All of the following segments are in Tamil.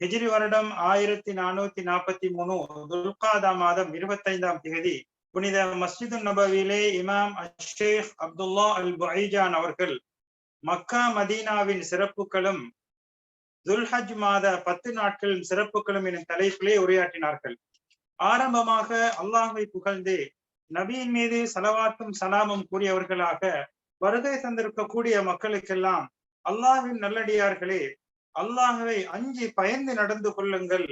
ஹிஜ்ரி வருடம் ஆயிரத்தி நானூத்தி நாற்பத்தி மூணு துல்காதா மாதம் இருபத்தைந்தாம் தேதி புனித மஸ்ஜிது நபவிலே இமாம் அஷேக் அப்துல்லா அல் பைஜான் அவர்கள் மக்கா மதீனாவின் சிறப்புகளும் துல்ஹஜ் மாத பத்து நாட்களின் சிறப்புகளும் எனும் தலைப்பிலே உரையாற்றினார்கள். ஆரம்பமாக அல்லாஹை புகழ்ந்து நபியின் மீது சலவாத்தும் சலாமும் கூறியவர்களாக வருகை தந்திருக்கக்கூடிய மக்களுக்கெல்லாம் அல்லாஹின் நல்லடியார்களே அல்லாஹவை அஞ்சி பயந்து நடந்து கொள்ளுங்கள்.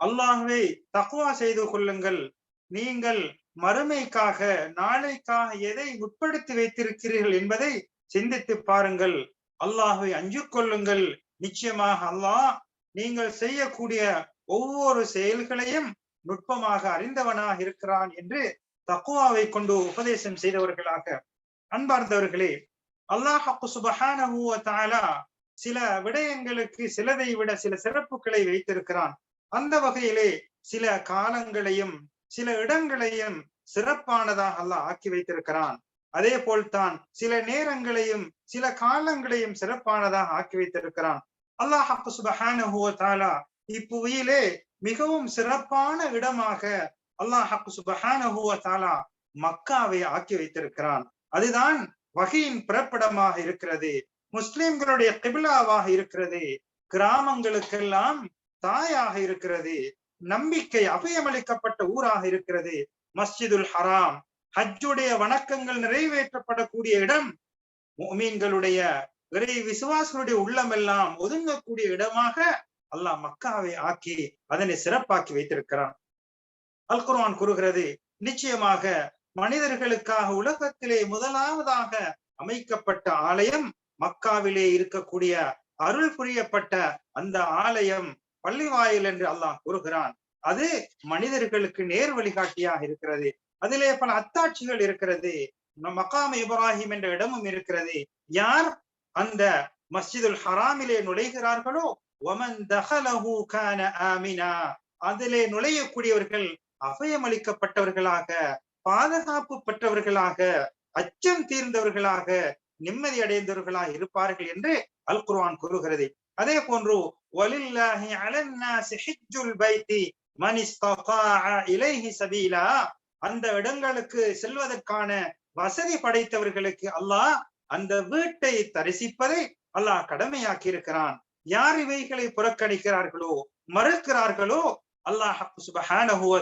அல்லாஹுவை தக்குவா செய்து கொள்ளுங்கள். நீங்கள் மறுமைக்காக நாளைக்காக எதை உட்படுத்தி வைத்திருக்கிறீர்கள் என்பதை சிந்தித்து பாருங்கள். அல்லாஹுவை அஞ்சு கொள்ளுங்கள். நிச்சயமாக அல்லாஹ் நீங்கள் செய்யக்கூடிய ஒவ்வொரு செயல்களையும் நுட்பமாக அறிந்தவனாக இருக்கிறான் என்று தக்குவாவை கொண்டு உபதேசம் செய்தவர்களாக அன்பார்ந்தவர்களே அல்லாஹு சுபஹான சில விடயங்களுக்கு சிலதை விட சில சிறப்புகளை வைத்திருக்கிறான். அந்த வகையிலே சில காலங்களையும் சில இடங்களையும் சிறப்பானதாக அல்லாஹ் ஆக்கி வைத்திருக்கிறான். அதே போல்தான் சில நேரங்களையும் சில காலங்களையும் சிறப்பானதாக ஆக்கி வைத்திருக்கிறான். அல்லாஹு தாலா இப்புவியிலே மிகவும் சிறப்பான இடமாக அல்லாஹு தாலா மக்காவை ஆக்கி வைத்திருக்கிறான். அதுதான் வகையின் பிறப்பிடமாக இருக்கிறது. முஸ்லிம்களுடைய கிபிலாவாக இருக்கிறது. கிராமங்களுக்கெல்லாம் தாயாக இருக்கிறது. நம்பிக்கை அபயமளிக்கப்பட்ட ஊராக இருக்கிறது. மஸ்ஜிதுல் ஹராம். ஹஜ்ஜுடைய வணக்கங்கள் நிறைவேற்றப்படக்கூடிய இடம். மீன்களுடைய இறை விசுவாசனுடைய உள்ளமெல்லாம் ஒதுங்கக்கூடிய இடமாக அல்லாஹ் மக்காவை ஆக்கி அதனை சிறப்பாக்கி வைத்திருக்கிறான். அல் குர்ஆன் கூறுகிறது நிச்சயமாக மனிதர்களுக்காக உலகத்திலே முதலாவதாக அமைக்கப்பட்ட ஆலயம் மக்காவிலே இருக்கக்கூடிய அருள் புரியப்பட்ட அந்த ஆலயம் பள்ளிவாயில் என்று அல்லாஹ் கூறுகிறான். அது மனிதர்களுக்கு நேர் வழிகாட்டியாக இருக்கிறது. அதிலே பல அத்தாட்சிகள் இருக்கிறது. மக்காம் இப்ராஹிம் என்ற இடமும் இருக்கிறது. யார் அந்த மஸ்ஜிதுல் ஹராமிலே நுழைகிறார்களோ? ஒமன் தஹலஹு கான ஆமினா. அதிலே நுழையக்கூடியவர்கள் அபயமளிக்கப்பட்டவர்களாக பாதுகாப்பு பெற்றவர்களாக அச்சம் தீர்ந்தவர்களாக நிம்மதி அடைந்தவர்களாக இருப்பார்கள் என்று அல் குர்வான் கூறுகிறது. அதே போன்று சபீலா. அந்த இடங்களுக்கு செல்வதற்கான வசதி படைத்தவர்களுக்கு அல்லாஹ் அந்த வீட்டை தரிசிப்பதை அல்லாஹ் கடமையாக்கி இருக்கிறான் யார் இவைகளை புறக்கணிக்கிறார்களோ மறுக்கிறார்களோ அல்லாஹ் சுபஹானஹு வ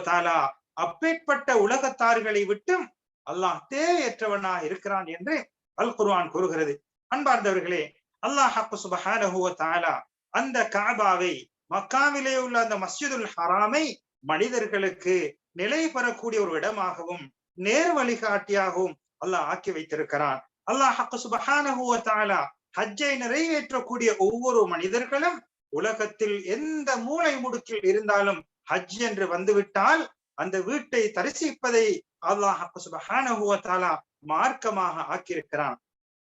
அப்பேற்பட்ட உலகத்தார்களை விட்டும் அல்லாஹ் தேவையற்றவனாக இருக்கிறான் என்று அல் குர்வான் கூறுகிறது. அன்பார்ந்தவர்களே அல்லாஹ் சுபஹானஹு தாலா அந்த காபாவை மக்காவிலே உள்ள அந்த மஸ்ஜிதுல் ஹராமை மனிதர்களுக்கு நிலை பெறக்கூடிய ஒரு இடமாகவும் நேர் வழிகாட்டியாகவும் அல்லாஹ் ஆக்கி வைத்திருக்கிறான். அல்லாஹ் சுபஹானஹுவ தாலா ஹஜ்ஜை நிறைவேற்றக்கூடிய ஒவ்வொரு மனிதர்களும் உலகத்தில் எந்த மூளை முடுக்கில் இருந்தாலும் ஹஜ் என்று வந்துவிட்டால் அந்த வீட்டை தரிசிப்பதை அல்லாஹ் சுபஹானஹுவத்தாலா மார்க்கமாக ஆக்கியிருக்கிறான்.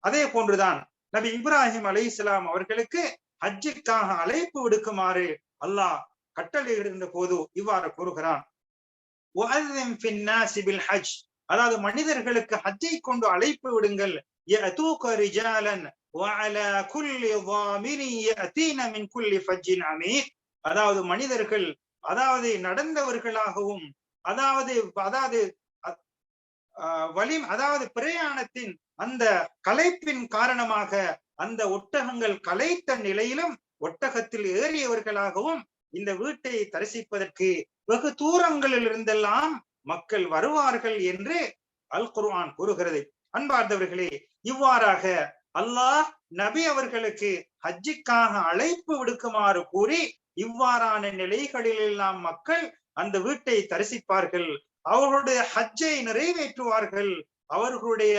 அதே போன்றுதான் நபி இப்ராஹிம் அலை இஸ்லாம் அவர்களுக்கு ஹஜ்ஜிக்காக அழைப்பு விடுக்குமாறு அல்லாஹ் கட்டளையிடுகின்ற போது இவ்வாறு கூறுகிறான். ஹஜ் அதாவது மனிதர்களுக்கு ஹஜ்ஜை கொண்டு அழைப்பு விடுங்கள். அதாவது மனிதர்கள் அதாவது நடந்தவர்களாகவும் அதாவது அதாவது வலி அதாவது பிரயாணத்தின் அந்த கலைப்பின் காரணமாக அந்த ஒட்டகங்கள் கலைத்த நிலையிலும் ஒட்டகத்தில் ஏறியவர்களாகவும் இந்த வீட்டை தரிசிப்பதற்கு வெகு தூரங்களில் இருந்தெல்லாம் மக்கள் வருவார்கள் என்று அல் குர்ஆன் கூறுகிறது. அன்பார்ந்தவர்களே இவ்வாறாக அல்லாஹ் நபி அவர்களுக்கு ஹஜ்ஜிக்காக அழைப்பு விடுக்குமாறு கூறி இவ்வாறான நிலைகளில் எல்லாம் மக்கள் அந்த வீட்டை தரிசிப்பார்கள். அவர்களுடைய ஹஜ்ஜை நிறைவேற்றுவார்கள். அவர்களுடைய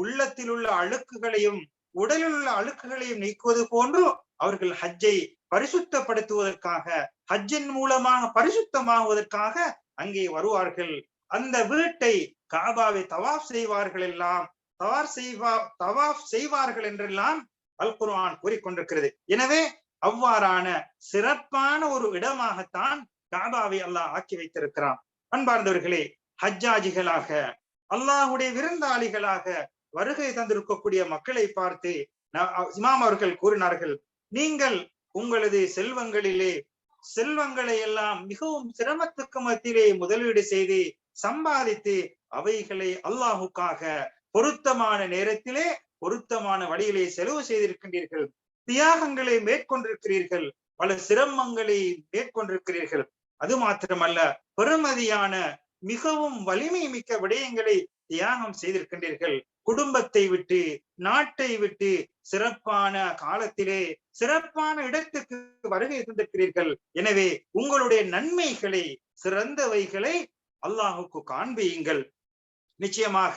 உள்ளத்தில் உள்ள அழுக்குகளையும் உடலில் உள்ள அழுக்குகளையும் நீக்குவது போன்று அவர்கள் ஹஜ்ஜை பரிசுத்தப்படுத்துவதற்காக ஹஜ்ஜின் மூலமாக பரிசுத்தமாகுவதற்காக அங்கே வருவார்கள். அந்த வீட்டை காபாவை தவாப் செய்வார்கள் எல்லாம் தவார் செய்வா தவாப் செய்வார்கள் என்றெல்லாம் அல் குர்ஆன் கூறிக்கொண்டிருக்கிறது. எனவே அவ்வாறான சிறப்பான ஒரு இடமாகத்தான் காபாவை அல்லாஹ் ஆக்கி வைத்திருக்கிறான். அன்பார்ந்தவர்களே ஹஜ்ஜாஜிகளாக அல்லாஹுடைய விருந்தாளிகளாக வருகை தந்திருக்கக்கூடிய மக்களை பார்த்து இமாம் அவர்கள் கூறினார்கள் நீங்கள் உங்களது செல்வங்களிலே செல்வங்களை எல்லாம் மிகவும் சிரமத்துக்கு மத்தியிலே முதலீடு செய்து சம்பாதித்து அவைகளை அல்லாஹுக்காக பொருத்தமான நேரத்திலே பொருத்தமான வழியிலே செலவு செய்திருக்கின்றீர்கள். தியாகங்களை மேற்கொண்டிருக்கிறீர்கள் பல சிரமங்களை மேற்கொண்டிருக்கிறீர்கள். அது மாத்திரமல்ல பெருமதியான மிகவும் வலிமை மிக்க விடயங்களை தியாகம் செய்திருக்கின்றீர்கள். குடும்பத்தை விட்டு நாட்டை விட்டு சிறப்பான காலத்திலே சிறப்பான இடத்துக்கு வருகை தந்திருக்கிறீர்கள். எனவே உங்களுடைய நன்மைகளை சிறந்தவைகளை அல்லாஹுக்கு காண்பியுங்கள். நிச்சயமாக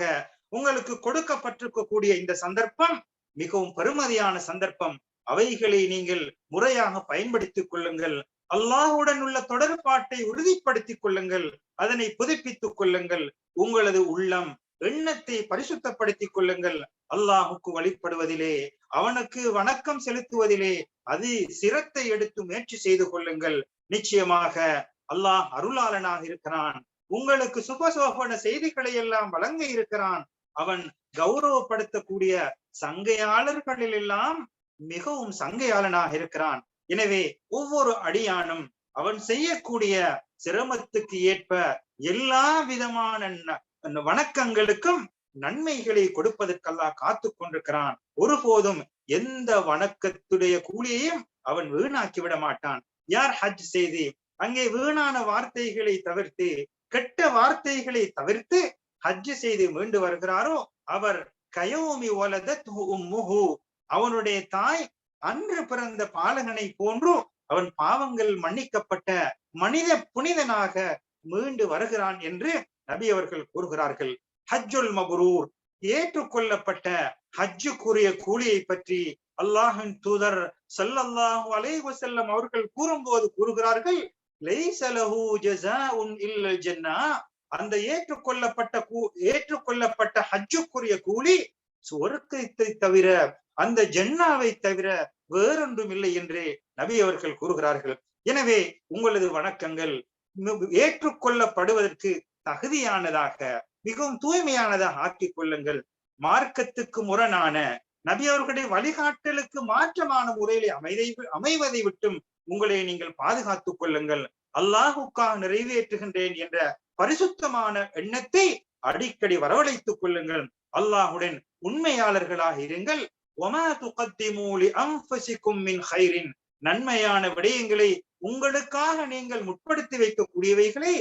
உங்களுக்கு கொடுக்கப்பட்டிருக்கக்கூடிய இந்த சந்தர்ப்பம் மிகவும் பெருமதியான சந்தர்ப்பம். அவைகளை நீங்கள் முறையாக பயன்படுத்திக் கொள்ளுங்கள். அல்லாஹுடன் உள்ள தொடர்பாட்டை உறுதிப்படுத்திக் கொள்ளுங்கள். அதனை புதுப்பித்துக் கொள்ளுங்கள். உங்களது உள்ளம் எண்ணத்தை பரிசுத்தப்படுத்திக் கொள்ளுங்கள். அல்லாஹுக்கு வழிபடுவதிலே அவனுக்கு வணக்கம் செலுத்துவதிலே அது சிரத்தை எடுத்து முயற்சி செய்து கொள்ளுங்கள். நிச்சயமாக அல்லாஹ் அருளாளனாக இருக்கிறான். உங்களுக்கு சுபசோபன செய்திகளை எல்லாம் வழங்க இருக்கிறான். அவன் கௌரவப்படுத்தக்கூடிய சங்கையாளர்களில் எல்லாம் மிகவும் சங்கையாளனாக இருக்கிறான். எனவே ஒவ்வொரு அடியானும் அவன் செய்யக்கூடிய சிரமத்துக்கு ஏற்ப எல்லா விதமான வணக்கங்களுக்கும் நன்மைகளை கொடுப்பதற்கெல்லாம் காத்து கொண்டிருக்கிறான். ஒருபோதும் எந்த வணக்கத்துடைய கூலியையும் அவன் வீணாக்கி விட மாட்டான். யார் ஹஜ் செய்து அங்கே வீணான வார்த்தைகளை தவிர்த்து கெட்ட வார்த்தைகளை தவிர்த்து ஹஜ் செய்து மீண்டு வருகிறாரோ அவர் கயோமி ஒலதத் உம்முஹு அவனுடைய தாய் அன்று பிறந்த பாலகனை போன்றும் அவன் பாவங்கள் மன்னிக்கப்பட்ட மனித புனிதனாக மீண்டு வருகிறான் என்று நபி அவர்கள் கூறுகிறார்கள். ஹஜ்ஜுல் மபரூர் ஏற்றுக்கொள்ளப்பட்ட ஹஜ்ஜுக்குரிய கூலியை பற்றி அல்லாஹின் தூதர் சல்லல்லாஹு அலைஹு செல்லம் அவர்கள் கூறும்போது கூறுகிறார்கள் லைசலஹு ஜஸாஉன் இல்லல் ஜன்னா. அந்த ஏற்றுக்கொள்ளப்பட்ட ஏற்றுக்கொள்ளப்பட்ட ஹஜ்ஜுக்குரிய கூலி சொர்க்கத்தை தவிர அந்த ஜன்னாவை தவிர வேறொன்றும் இல்லை என்று நபி அவர்கள் கூறுகிறார்கள். எனவே உங்களது வணக்கங்கள் ஏற்றுக்கொள்ளப்படுவதற்கு தகுதியானதாக மிகவும் தூய்மையானதாக ஆக்கிக் கொள்ளுங்கள். மார்க்கத்துக்கு முரணான நபி அவர்களுடைய வழிகாட்டலுக்கு மாற்றமான முறையிலே அமைதை அமைவதை விட்டும் உங்களை நீங்கள் பாதுகாத்துக் கொள்ளுங்கள். அல்லாஹுக்காக நிறைவேற்றுகின்றேன் என்ற பரிசுத்தமான எண்ணத்தை அடிக்கடி வரவழைத்துக் கொள்ளுங்கள். அல்லாஹுடன் உண்மையாளர்களாக இருங்கள். நன்மையான விடயங்களை உங்களுக்காக நீங்கள் முற்படுத்தி வைக்கக்கூடியவைகளை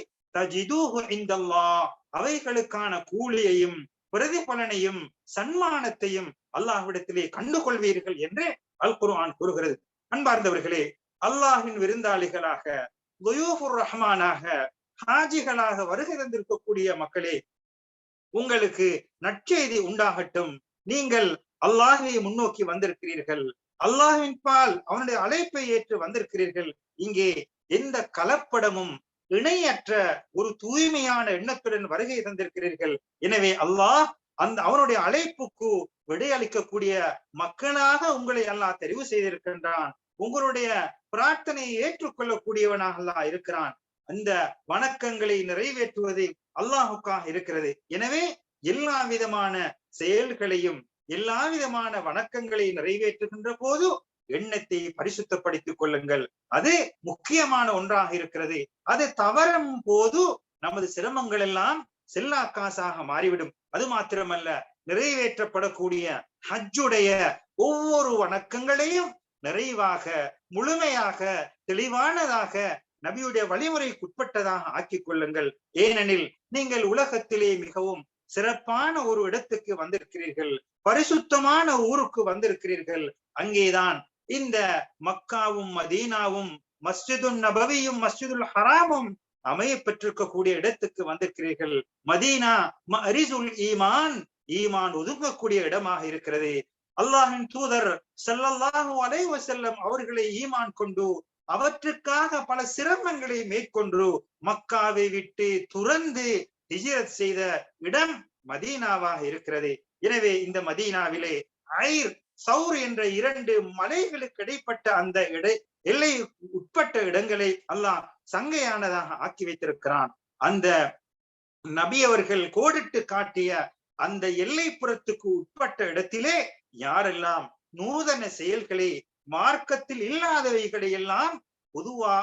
அவைகளுக்கான கூலியையும் பிரதிபலனையும் சன்மானத்தையும் அல்லாஹ்விடத்திலே கண்டுகொள்வீர்கள் என்று அல் குர்ஆன் கூறுகிறது. அன்பார்ந்தவர்களே அல்லாஹின் விருந்தாளிகளாக ரஹ்மானாக ஹாஜிகளாக வருகை தந்திருக்கக்கூடிய மக்களே உங்களுக்கு நற்செய்தி உண்டாகட்டும். நீங்கள் அல்லாஹை முன்னோக்கி வந்திருக்கிறீர்கள். அல்லாஹின் பால் அவனுடைய அழைப்பை ஏற்று வந்திருக்கிறீர்கள். இங்கே எந்த கலப்படமும் இணையற்ற ஒரு தூய்மையான எண்ணத்துடன் வருகை தந்திருக்கிறீர்கள். எனவே அல்லாஹ் அந்த அவனுடைய அழைப்புக்கு விடையளிக்கக்கூடிய மக்களாக உங்களை அல்லாஹ் தெரிவு செய்திருக்கின்றான். உங்களுடைய பிரார்த்தனையை ஏற்றுக்கொள்ளக்கூடியவனாக அல்லாஹ் இருக்கிறான். அந்த வணக்கங்களை நிறைவேற்றுவது அல்லாஹுக்காக இருக்கிறது. எனவே எல்லா விதமான செயல்களையும் எல்லா விதமான வணக்கங்களை நிறைவேற்றுகின்ற போது எண்ணத்தை பரிசுத்தப்படுத்திக் கொள்ளுங்கள். அது முக்கியமான ஒன்றாக இருக்கிறது. அது தவறும் போது நமது சிரமங்கள் எல்லாம் செல்லா காசாக மாறிவிடும். அது மாத்திரமல்ல நிறைவேற்றப்படக்கூடிய ஹஜ்ஜுடைய ஒவ்வொரு வணக்கங்களையும் நிறைவாக முழுமையாக தெளிவானதாக நபியுடைய வழிமுறைக்குட்பட்டதாக ஆக்கிக் கொள்ளுங்கள். ஏனெனில் நீங்கள் உலகத்திலே மிகவும் சிறப்பான ஒரு இடத்துக்கு வந்திருக்கிறீர்கள். பரிசுத்தமான ஊருக்கு வந்திருக்கிறீர்கள். அங்கேதான் இந்த மக்காவும் மதீனாவும் மஸ்ஜிதுல் நபவியும் மஸ்ஜிதுல் ஹராமும் அமைய பெற்றிருக்கக்கூடிய இடத்துக்கு வந்திருக்கிறீர்கள். மதீனா அரிசுல் ஈமான் ஈமான் ஒதுங்கக்கூடிய இடமாக இருக்கிறது. அல்லாஹின் தூதர் ஸல்லல்லாஹு அலைவ செல்லம் அவர்களை ஈமான் கொண்டு அவற்றுக்காக பல சிரமங்களை மேற்கொண்டு மக்காவை விட்டு துறந்து ஹிஜ்ரத் செய்த இடம் மதீனாவாக இருக்கிறது. எனவே இந்த மதீனாவிலே ஐர் சௌர் என்ற இரண்டு மலைகளுக்கு இடைப்பட்ட அந்த இடை எல்லை உட்பட்ட இடங்களை அல்லாஹ் சங்கையானதாக ஆக்கி வைத்திருக்கிறான். அந்த நபி அவர்கள் கோடிட்டு காட்டிய அந்த எல்லைப்புறத்துக்கு உட்பட்ட இடத்திலே யாரெல்லாம் நூதன செயல்களை மார்க்கத்தில் இல்லாதவைகளை எல்லாம் பொதுவா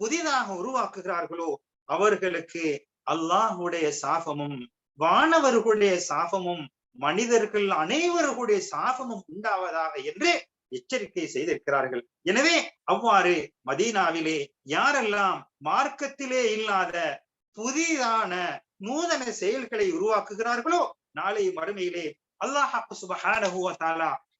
புதிதாக உருவாக்குகிறார்களோ அவர்களுக்கு அல்லாஹுடைய சாபமும் வானவர்களுடைய சாபமும் மனிதர்கள் அனைவர்களுடைய சாபமும் உண்டாவதாக என்று எச்சரிக்கை செய்திருக்கிறார்கள். எனவே அவ்வாறு மதீனாவிலே யாரெல்லாம் மார்க்கத்திலே இல்லாத புதிதான நூதன செயல்களை உருவாக்குகிறார்களோ நாளை மறுமையிலே அல்லாஹ் சுபஹானஹு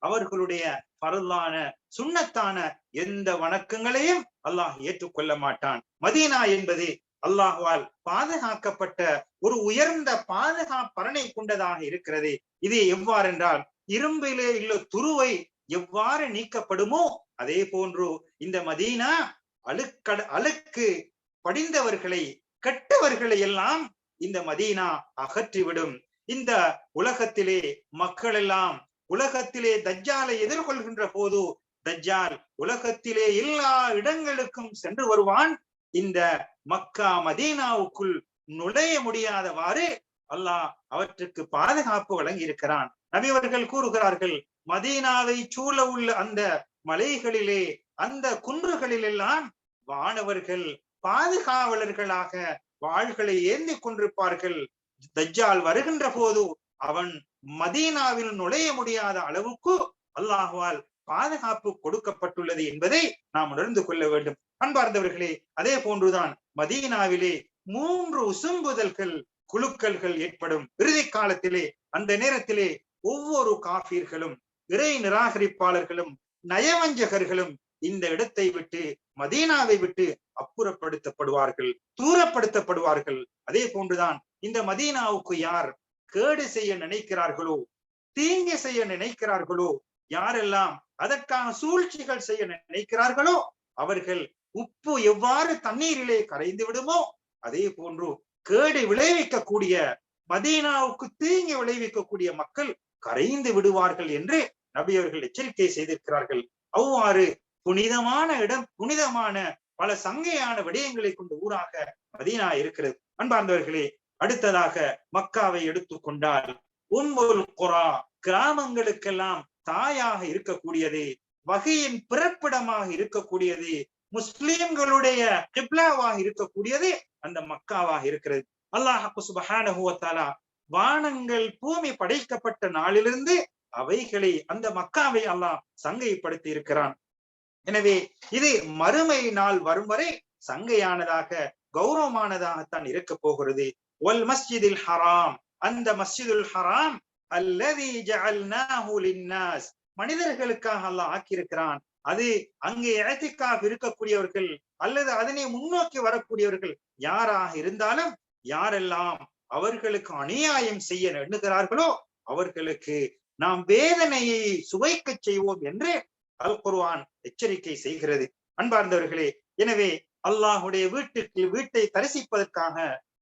அவர்களுடைய பரலான சுண்ணத்தான எந்த வணக்கங்களையும் அல்லாஹ் ஏற்றுக்கொள்ள மாட்டான். மதீனா என்பது அல்லாஹுவால் பாதுகாக்கப்பட்ட ஒரு உயர்ந்த பாதுகாப்பரணை கொண்டதாக இருக்கிறது. இது எவ்வாறென்றால் இரும்பிலே உள்ள துருவை எவ்வாறு நீக்கப்படுமோ அதே போன்று இந்த மதீனா அழுக்கட அழுக்கு படிந்தவர்களை கெட்டவர்களை எல்லாம் இந்த மதீனா அகற்றிவிடும். இந்த உலகத்திலே மக்கள் எல்லாம் உலகத்திலே தஜ்ஜாலை எதிர்கொள்கின்ற போது தஜ்ஜால் உலகத்திலே எல்லா இடங்களுக்கும் சென்று வருவான். இந்த மக்கா மதீனாவுக்குள் நுழைய முடியாதவாறு அல்லாஹ் அவற்றுக்கு பாதுகாப்பு வழங்கி இருக்கிறான் நபிவர்கள் கூறுகிறார்கள் மதீனாவை சூழ உள்ள அந்த மலைகளிலே அந்த குன்றுகளில் எல்லாம் வானவர்கள் பாதுகாவலர்களாக வாள்களை ஏந்தி கொண்டிருப்பார்கள். தஜ்ஜால் வருகின்ற போது அவன் மதீனாவில் நுழைய முடியாத அளவுக்கு அல்லாஹுவால் பாதுகாப்பு கொடுக்கப்பட்டுள்ளது என்பதை நாம் உணர்ந்து கொள்ள வேண்டும். அன்பார்ந்தவர்களே அதே போன்றுதான் மதீனாவிலே மூன்று உசும்புதல்கள் குழுக்கள்கள் ஏற்படும். இறுதி காலத்திலே அந்த நேரத்திலே ஒவ்வொரு காபீர்களும் இறை நிராகரிப்பாளர்களும் நயவஞ்சகர்களும் இந்த இடத்தை விட்டு மதீனாவை விட்டு அப்புறப்படுத்தப்படுவார்கள் தூரப்படுத்தப்படுவார்கள். அதே போன்றுதான் இந்த மதீனாவுக்கு யார் கேடு செய்ய நினைக்கிறார்களோ தீங்கு செய்ய நினைக்கிறார்களோ யாரெல்லாம் அதற்கான சூழ்ச்சிகள் செய்ய நினைக்கிறார்களோ அவர்கள் உப்பு எவ்வாறு தண்ணீரிலே கரைந்து விடுமோ அதே போன்று கேடு விளைவிக்கக்கூடிய மதீனாவுக்கு தீங்கு விளைவிக்கக்கூடிய மக்கள் கரைந்து விடுவார்கள் என்று நபி அவர்கள் எச்சரிக்கை செய்திருக்கிறார்கள். அவ்வாறு புனிதமான இடம் புனிதமான பல சங்கையான விடயங்களை கொண்ட ஊராக மதீனா இருக்கிறது. அன்பார்ந்தவர்களே அடுத்ததாக மக்காவை எடுத்துக்கொண்டால் உம்முல் குரா கிராமங்களுக்கெல்லாம் தாயாக இருக்கக்கூடியது வகையின் பிறப்பிடமாக இருக்கக்கூடியது முஸ்லிம்களுடைய கிப்லாவாக இருக்கக்கூடியது அந்த மக்காவாக இருக்கிறது. அல்லாஹ் சுபஹானஹு வானங்கள் பூமி படைக்கப்பட்ட நாளிலிருந்து அவைகளை அந்த மக்காவை அல்லாஹ் சங்கைப்படுத்தி இருக்கிறான். எனவே இது மறுமை நாள் வரும் வரை சங்கையானதாக கௌரவமானதாகத்தான் இருக்க போகிறது. ஒல் மஸ்ஜிதில் ஹராம். அந்த மஸ்ஜிதுல் ஹராம் அல்லதி ஜஅல்னாஹு லின்னாஸ். மனிதர்களுக்காக அல்லாஹ் ஆக்கியிருக்கிறான். அது அங்கே இழத்திக்காக இருக்கக்கூடியவர்கள் அல்லது அதனை முன்னோக்கி வரக்கூடியவர்கள் யாராக இருந்தாலும் யாரெல்லாம் அவர்களுக்கு அநியாயம் செய்ய எண்ணுகிறார்களோ அவர்களுக்கு நாம் வேதனையை சுவைக்க செய்வோம் என்று அல் குர்ஆன் எச்சரிக்கை செய்கிறது. அன்பார்ந்தவர்களே எனவே அல்லாஹுடைய வீட்டுக்கு வீட்டை தரிசிப்பதற்காக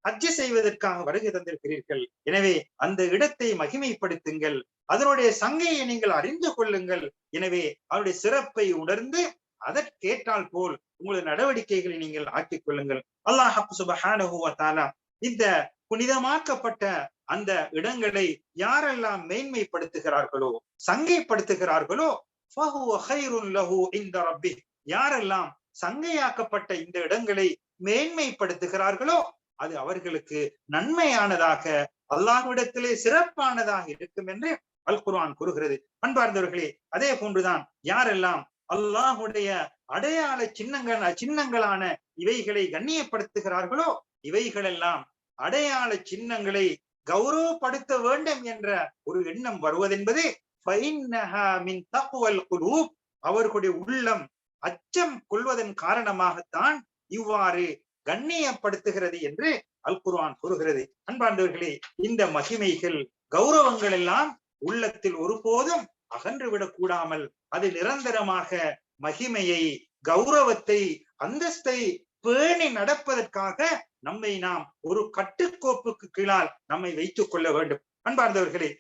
ஹஜ்ஜு செய்வதற்காக வருகை தந்திருக்கிறீர்கள். எனவே அந்த இடத்தை மகிமைப்படுத்துங்கள். அதனுடைய சங்கையை நீங்கள் அறிந்து கொள்ளுங்கள். எனவே அவருடைய சிறப்பை உணர்ந்து அதற்கேற்றால் போல் உங்களது நடவடிக்கைகளை நீங்கள் ஆக்கிக் கொள்ளுங்கள். அல்லாஹ் சுபஹானா இந்த புனிதமாக்கப்பட்ட அந்த இடங்களை யாரெல்லாம் மேன்மைப்படுத்துகிறார்களோ சங்கைப்படுத்துகிறார்களோ யாரெல்லாம் சங்கையாக்கப்பட்ட இந்த இடங்களை மேன்மைப்படுத்துகிறார்களோ அது அவர்களுக்கு நன்மையானதாக அல்லாஹ்விடத்திலே சிறப்பானதாக இருக்கும் என்று அல் குர்ஆன் கூறுகிறது. அன்பார்ந்தவர்களே அதே போன்றுதான் யாரெல்லாம் அல்லாஹுடைய அடையாள சின்னங்கள் சின்னங்களான இவைகளை கண்ணியப்படுத்துகிறார்களோ இவைகளெல்லாம் அடையாள சின்னங்களை கௌரவப்படுத்த வேண்டும் என்ற ஒரு எண்ணம் வருவதென்பது அவர்களுடைய உள்ளம் அச்சம் கொள்வதன் காரணமாகத்தான் இவ்வாறு கண்ணியப்படுத்துகிறது என்று அல் குர்ஆன் கூறுகிறது. அன்பாண்டவர்களே இந்த மகிமைகள் கௌரவங்கள் எல்லாம் உள்ளத்தில் ஒருபோதும் அகன்று விடக்கூடாமல் அது நிரந்தரமாக மகிமையை கௌரவத்தை அந்தஸ்தை பேணி நடப்பதற்காக நம்மை நாம் ஒரு கட்டுக்கோப்புக்கு கீழால் நம்மை வைத்துக் கொள்ள வேண்டும். அன்பார்ந்தவர்களே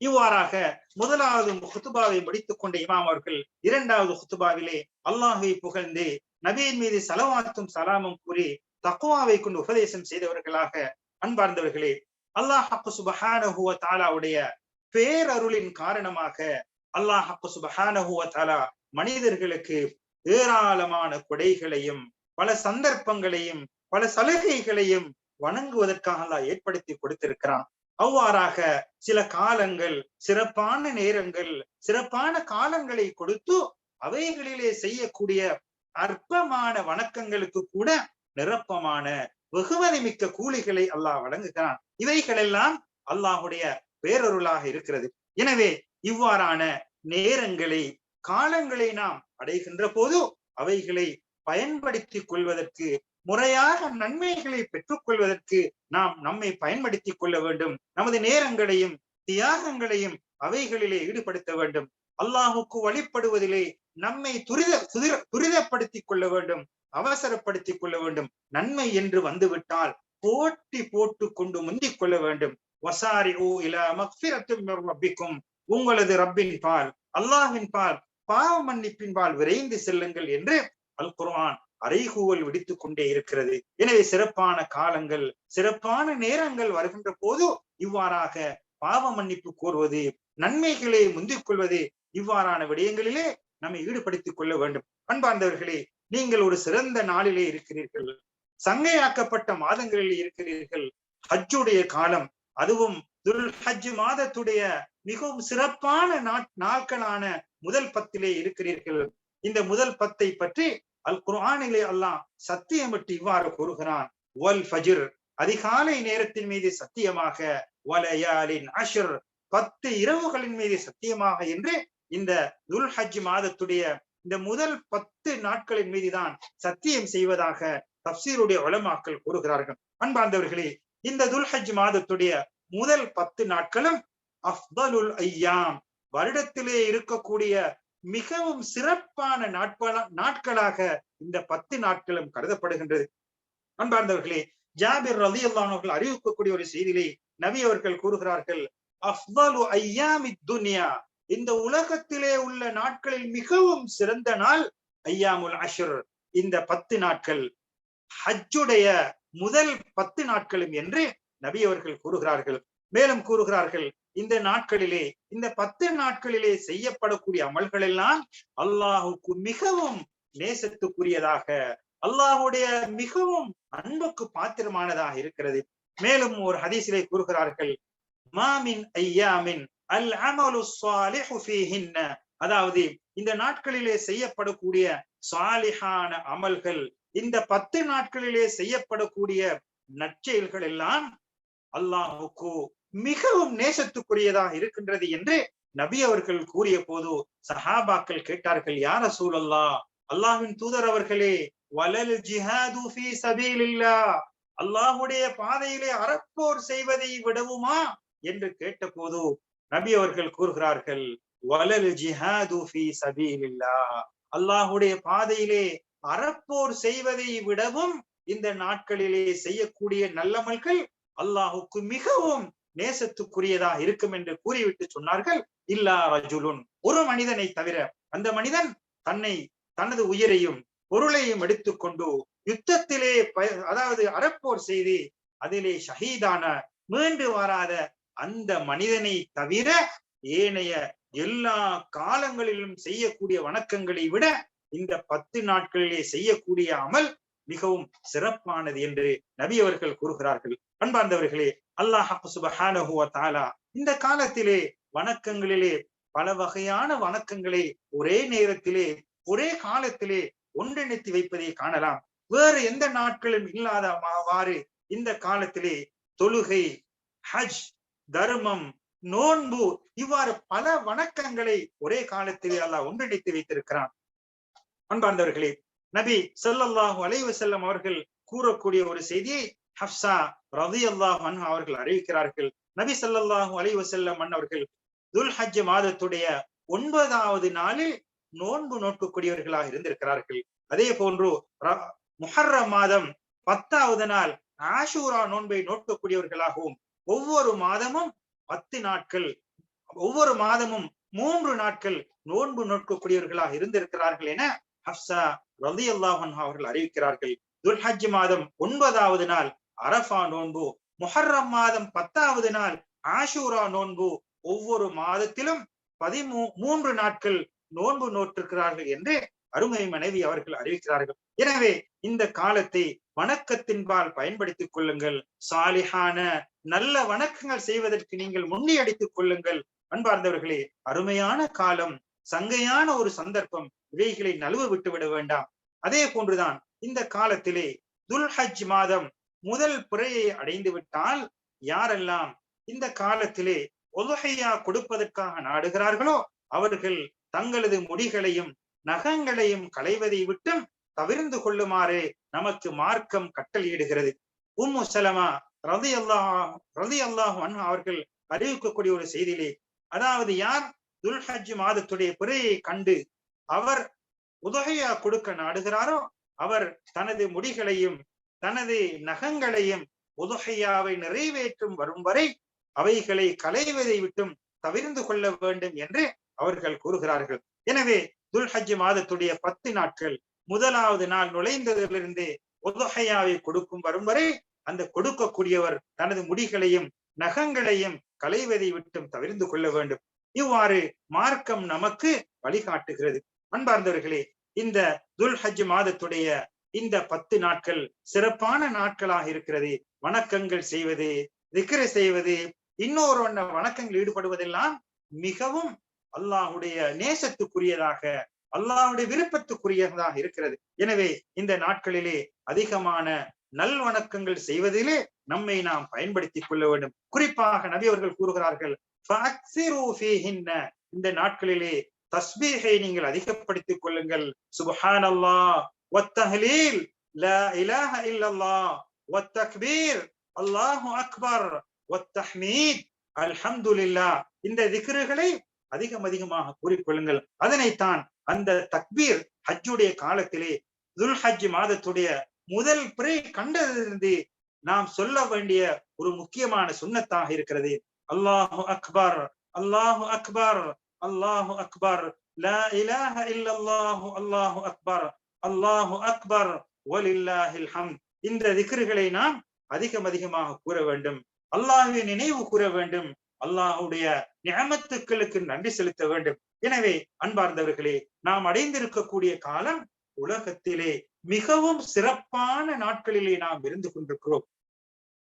இவ்வாறாக முதலாவது ஹுத்துபாவை முடித்துக் கொண்ட இமாம் அவர்கள் இரண்டாவது ஹுத்துபாவிலே அல்லாஹை புகழ்ந்து நபியின் மீது செலவாத்தும் சலாமும் கூறி தக்குவாவை கொண்டு உபதேசம் செய்தவர்களாக அன்பார்ந்தவர்களே அல்லாஹ் சுபஹானஹுவ தாலாவுடைய பேரருளின் காரணமாக அல்லாஹ் சுபஹானஹுவ தாலா மனிதர்களுக்கு ஏராளமான கொடைகளையும் பல சந்தர்ப்பங்களையும் பல சலுகைகளையும் வணங்குவதற்காக அல்லாஹ் ஏற்படுத்தி கொடுத்திருக்கிறான். அவ்வாறாக சில காலங்கள் சிறப்பான நேரங்கள் சிறப்பான காலங்களை கொடுத்து அவைகளிலே செய்யக்கூடிய அற்பமான வணக்கங்களுக்கு கூட நிரப்பமான வெகுமதி மிக்க கூலிகளை அல்லாஹ் வழங்குகிறான். இவைகளெல்லாம் அல்லாஹுடைய பேரொருளாக இருக்கிறது. எனவே இவ்வாறான நேரங்களை காலங்களை நாம் அடைகின்ற போது அவைகளை பயன்படுத்திக் கொள்வதற்கு முறையாக நன்மைகளை பெற்றுக் கொள்வதற்கு நாம் நம்மை பயன்படுத்திக் கொள்ள வேண்டும். நமது நேரங்களையும் தியாகங்களையும் அவைகளிலே ஈடுபடுத்த வேண்டும். அல்லாஹுக்கு வழிபடுவதிலே நம்மை துரித துரித துரிதப்படுத்திக் கொள்ள வேண்டும் அவசரப்படுத்திக் கொள்ள வேண்டும். நன்மை என்று வந்துவிட்டால் போட்டி போட்டு கொண்டு முந்திக் கொள்ள வேண்டும். வசாரி ஓ இல ரப்பிக்கும். உங்களது ரப்பின் பால் அல்லாஹின் பால் பாவ மன்னிப்பின் பால் விரைந்து செல்லுங்கள் என்று அல் குர்ஆன் அறைகூவல் விடுத்துக் கொண்டே இருக்கிறது. எனவே சிறப்பான காலங்கள் சிறப்பான நேரங்கள் வருகின்ற போது இவ்வாறாக பாவ மன்னிப்பு கோருவது நன்மைகளை முந்திக் கொள்வது இவ்வாறான விடயங்களிலே நம்மை ஈடுபடுத்திக் கொள்ள வேண்டும். அன்பார்ந்தவர்களே நீங்கள் ஒரு சிறந்த நாளிலே இருக்கிறீர்கள். சங்கையாக்கப்பட்ட மாதங்களில் இருக்கிறீர்கள். ஹஜ்ஜுடைய காலம் அதுவும் துல் ஹஜ் மாதத்துடைய மிகவும் சிறப்பான நாட்களான முதல் பத்திலே இருக்கிறீர்கள். இந்த முதல் பத்தை பற்றி அல் குர்ஆனிலே அல்லாஹ் சத்தியமிட்டு இவ்வாறு கூறுகிறான். வல் ஃபஜிர் அதிகாலை நேரத்தின் மீது சத்தியமாக வலயாலின் அஷர் பத்து இரவுகளின் மீது சத்தியமாக என்று இந்த துல் ஹஜ் மாதத்துடைய இந்த முதல் பத்து நாட்களின் மீதுதான் சத்தியம் செய்வதாக தப்சீருடைய உலமாக்கள் கூறுகிறார்கள். அன்பார்ந்தவர்களே இந்த துல்ஹஜ் மாதத்துடைய முதல் பத்து நாட்களும் அஃபலுல் ஐயாம் வருடத்திலே இருக்கக்கூடிய மிகவும் சிறப்பான நாட்கள நாட்களாக இந்த பத்து நாட்களும் கருதப்படுகின்றது. அன்பார்ந்தவர்களே ஜாபிர் ரலி அல்லானவர்கள் அறிவிக்கக்கூடிய ஒரு செய்தியிலே நபி அவர்கள் கூறுகிறார்கள் அஃபலு ஐயாமி துன்யா இந்த உலகத்திலே உள்ள நாட்களில் மிகவும் சிறந்த நாள் ஐயாமுல் அஷர். இந்த பத்து நாட்கள் ஹஜ்ஜுடைய முதல் பத்து நாட்களும் என்று நபி அவர்கள் கூறுகிறார்கள். மேலும் கூறுகிறார்கள் இந்த நாட்களிலே இந்த பத்து நாட்களிலே செய்யப்படக்கூடிய அமல்கள் எல்லாம் அல்லாஹுக்கு மிகவும் நேசத்துக்குரியதாக அல்லாஹுடைய மிகவும் அன்புக்கு பாத்திரமானதாக இருக்கிறது. மேலும் ஒரு ஹதீசிலே கூறுகிறார்கள் மாமின் ஐயாமின் அல் அமலு ஃபீஹின்ன. அதாவது இந்த நாட்களிலே செய்யப்படக்கூடிய சாலிஹான அமல்கள் இந்த பத்து நாட்களிலே செய்யப்படக்கூடிய நற்செயல்கள் எல்லாம் அல்லாஹுக்கு மிகவும் நேசத்துக்குரியதாக இருக்கின்றது என்று நபி அவர்கள் கூறிய போது சஹாபாக்கள் கேட்டார்கள் யார சூழல்லா அல்லாஹின் தூதர் அவர்களே வலல் ஜிஹாது ஃபீ சபீலில்லா அல்லாஹுடைய பாதையிலே அறப்போர் செய்வதை விடவுமா? என்று கேட்டபோது நபி அவர்கள் கூறுகிறார்கள் வலல் ஜிஹாது ஃபீ சபீலில்லா அல்லாஹுடைய பாதையிலே அறப்போர் செய்வதை விடவும் இந்த நாட்களிலே செய்யக்கூடிய நல்லமல்கள் அல்லாஹுக்கு மிகவும் நேசத்துக்குரியதாக இருக்கும் என்று கூறிவிட்டு சொன்னார்கள். இல்லா ரஜுலுன். ஒரு மனிதனை தவிர அந்த மனிதன் தன்னை தனது உயிரையும் பொருளையும் எடுத்துக்கொண்டு யுத்தத்திலே அதாவது அறப்போர் செய்து அதிலே ஷஹீதான மீண்டு வராத அந்த மனிதனை தவிர ஏனைய எல்லா காலங்களிலும் செய்யக்கூடிய வணக்கங்களை விட இந்த பத்து நாட்களிலே செய்யக்கூடிய அமல் மிகவும் சிறப்பானது என்று நபி அவர்கள் கூறுகிறார்கள். அன்பார்ந்தவர்களே அல்லாஹ் சுபஹானஹுவ தாலா இந்த காலத்திலே வணக்கங்களிலே பல வகையான வணக்கங்களை ஒரே நேரத்திலே ஒரே காலத்திலே ஒன்றிணைத்து வைப்பதை காணலாம். வேறு எந்த நாட்களும் இல்லாதவாறு இந்த காலத்திலே தொழுகை ஹஜ் தர்மம் நோன்பு இவ்வாறு பல வணக்கங்களை ஒரே காலத்திலே அல்லாஹ் ஒன்றிணைத்து வைத்திருக்கிறான். அன்பார்ந்தவர்களே நபி சொல்லல்லாஹு அலைவு செல்லம் அவர்கள் கூறக்கூடிய ஒரு செய்தியை ஹப்சா ரதி அல்லாஹ் அவர்கள் அறிவிக்கிறார்கள். நபி சல்லல்லாஹு அலைவு செல்லம் அவர்கள் துல் ஹஜ் மாதத்துடைய ஒன்பதாவது நாளில் நோன்பு நோக்கக்கூடியவர்களாக இருந்திருக்கிறார்கள். அதே போன்று முஹர்ர மாதம் பத்தாவது நாள் ஆஷூரா நோன்பை நோக்கக்கூடியவர்களாகவும் ஒவ்வொரு மாதமும் பத்து நாட்கள் ஒவ்வொரு மாதமும் மூன்று நாட்கள் நோன்பு நோக்கக்கூடியவர்களாக இருந்திருக்கிறார்கள் என ஹப்சா ரதி அல்லாஹன் அவர்கள் அறிவிக்கிறார்கள். துல்ஹஜ் மாதம் ஒன்பதாவது நாள் அரஃபா நோன்பு முஹர்ரம் மாதம் பத்தாவது நாள் ஆஷூரா நோன்பு ஒவ்வொரு மாதத்திலும் பதிமூ மூன்று நாட்கள் நோன்பு நோட்டிருக்கிறார்கள் என்று அருமை மனைவி அவர்கள் அறிவிக்கிறார்கள். எனவே இந்த காலத்தை வணக்கத்தின்பால் பயன்படுத்திக் கொள்ளுங்கள். சாலிஹான நல்ல வணக்கங்கள் செய்வதற்கு நீங்கள் முன்னியடித்துக் கொள்ளுங்கள். அன்பார்ந்தவர்களே அருமையான காலம் சங்கையான ஒரு சந்தர்ப்பம் இவைகளை நழுவ விட்டு விட வேண்டாம். அதே போன்றுதான் இந்த காலத்திலே துல்ஹஜ் மாதம் முதல் பிறையை அடைந்து விட்டால் யாரெல்லாம் இந்த காலத்திலே ஒதுகையா கொடுப்பதற்காக நாடுகிறார்களோ அவர்கள் தங்களது முடிகளையும் நகங்களையும் களைவதை விட்டும் தவிர்ந்து கொள்ளுமாறு நமக்கு மார்க்கம் கட்டளையிடுகிறது. உம்மு சலமா ரதி அல்லாஹ் ரதி அல்லாஹ் அவர்கள் அறிவிக்கக்கூடிய ஒரு செய்தியிலே அதாவது யார் துல்ஹஜ் மாதத்துடைய பிறையை கண்டு அவர் உதகையா கொடுக்க நாடுகிறாரோ அவர் தனது முடிகளையும் தனது நகங்களையும் உதகையாவை நிறைவேற்றும் வரும் வரை அவைகளை களைவதை விட்டும் தவிர்ந்து கொள்ள வேண்டும் என்று அவர்கள் கூறுகிறார்கள். எனவே துல்ஹஜ் மாதத்துடைய பத்து நாட்கள் முதலாவது நாள் நுழைந்ததிலிருந்து உதகையாவை கொடுக்கும் வரும் வரை அந்த கொடுக்கக்கூடியவர் தனது முடிகளையும் நகங்களையும் களைவதை விட்டும் தவிர்ந்து கொள்ள வேண்டும். இவ்வாறு மார்க்கம் நமக்கு வழிகாட்டுகிறது. அன்பார்ந்தவர்களே இந்த துல் ஹஜ் மாதத்துடைய இந்த பத்து நாட்கள் சிறப்பான நாட்களாக இருக்கிறது. வணக்கங்கள் செய்வது திக்ரை செய்வது இன்னொரு வணக்கங்கள் ஈடுபடுவதெல்லாம் மிகவும் அல்லாஹுடைய நேசத்துக்குரியதாக அல்லாஹுடைய விருப்பத்துக்குரியதாக இருக்கிறது. எனவே இந்த நாட்களிலே அதிகமான நல்வணக்கங்கள் செய்வதிலே நம்மை நாம் பயன்படுத்திக் கொள்ள வேண்டும். குறிப்பாக நபியவர்கள் கூறுகிறார்கள் இந்த நாட்களிலே தஸ்பீகை நீங்கள் அதிகப்படுத்திக் கொள்ளுங்கள். சுபஹான் அல்லா வத்தஹலீல் லா இலாஹ இல்லல்லா அல்லாஹு அக்பர் வத்தஹ்மீத் அல்ஹம்துலில்லா இந்த திக்ருகளை அதிகம் அதிகமாக கூறிக்கொள்ளுங்கள் அதனைத்தான் அந்த தக்பீர் ஹஜ்ஜுடைய காலத்திலே துல்ஹஜ் மாதத்துடைய முதல் பிறை கண்டதிலிருந்து நாம் சொல்ல வேண்டிய ஒரு முக்கியமான சுண்ணத்தாக இருக்கிறது. அல்லாஹு அக்பர் அல்லாஹு அக்பர் அல்லாஹு அக்பர். லா இலாஹ இல்லல்லாஹு அல்லாஹு அக்பர். அல்லாஹு அக்பர். வலில்லாஹில் ஹம் இந்த திக்ருகளை நாம் அதிகம் அதிகமாக கூற வேண்டும். அல்லாஹை நினைவு கூற வேண்டும். அல்லாஹுடைய நியமத்துக்களுக்கு நன்றி செலுத்த வேண்டும். எனவே அன்பார்ந்தவர்களே நாம் அடைந்திருக்கக்கூடிய காலம் உலகத்திலே மிகவும் சிறப்பான நாட்களிலே நாம் இருந்து கொண்டிருக்கிறோம்.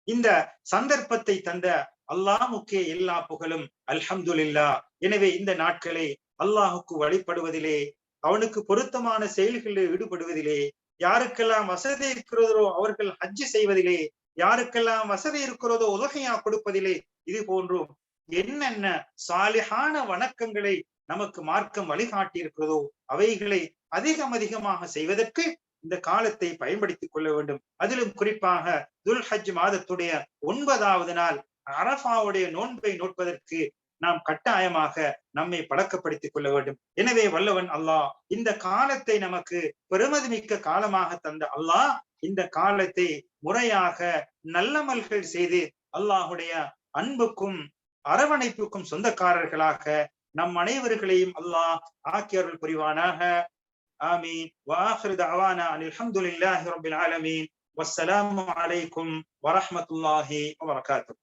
இந்த சந்தர்ப்பத்தை தந்த அல்லாஹுக்கே எல்லா புகழும் அல்ஹம்துல்லா எனவே இந்த நாட்களை அல்லாஹுக்கு வழிபடுவதிலே அவனுக்கு பொருத்தமான செயல்களில் ஈடுபடுவதிலே யாருக்கெல்லாம் வசதி இருக்கிறதோ அவர்கள் ஹஜ்ஜு செய்வதிலே யாருக்கெல்லாம் வசதி இருக்கிறதோ உதகையா கொடுப்பதிலே இது போன்றும் என்னென்ன சாலிகான வணக்கங்களை நமக்கு மார்க்கம் வழிகாட்டி இருக்கிறதோ அவைகளை அதிகம் அதிகமாக செய்வதற்கு இந்த காலத்தை பயன்படுத்திக் கொள்ள வேண்டும். அதிலும் குறிப்பாக துல் ஹஜ் மாதத்துடைய ஒன்பதாவது நாள் அரபாவுடைய நோன்பை நோட்பதற்கு நாம் கட்டாயமாக நம்மை பழக்கப்படுத்திக் கொள்ள வேண்டும். எனவே வல்லவன் அல்லாஹ் இந்த காலத்தை நமக்கு பெருமதிமிக்க காலமாக தந்த அல்லாஹ் இந்த காலத்தை முறையாக நல்லமல்கள் செய்து அல்லாஹுடைய அன்புக்கும் அரவணைப்புக்கும் சொந்தக்காரர்களாக நம் அனைவர்களையும் அல்லாஹ் ஆக்கியர்கள் புரிவானாக ஆமீன் வாஹிரு தவானா அனில் அஹமதுல்லாஹி ரபில் ஆலமீன் வஸ்ஸலாமு அலைக்கும் வரஹமத்துல்லாஹி வரகாத்து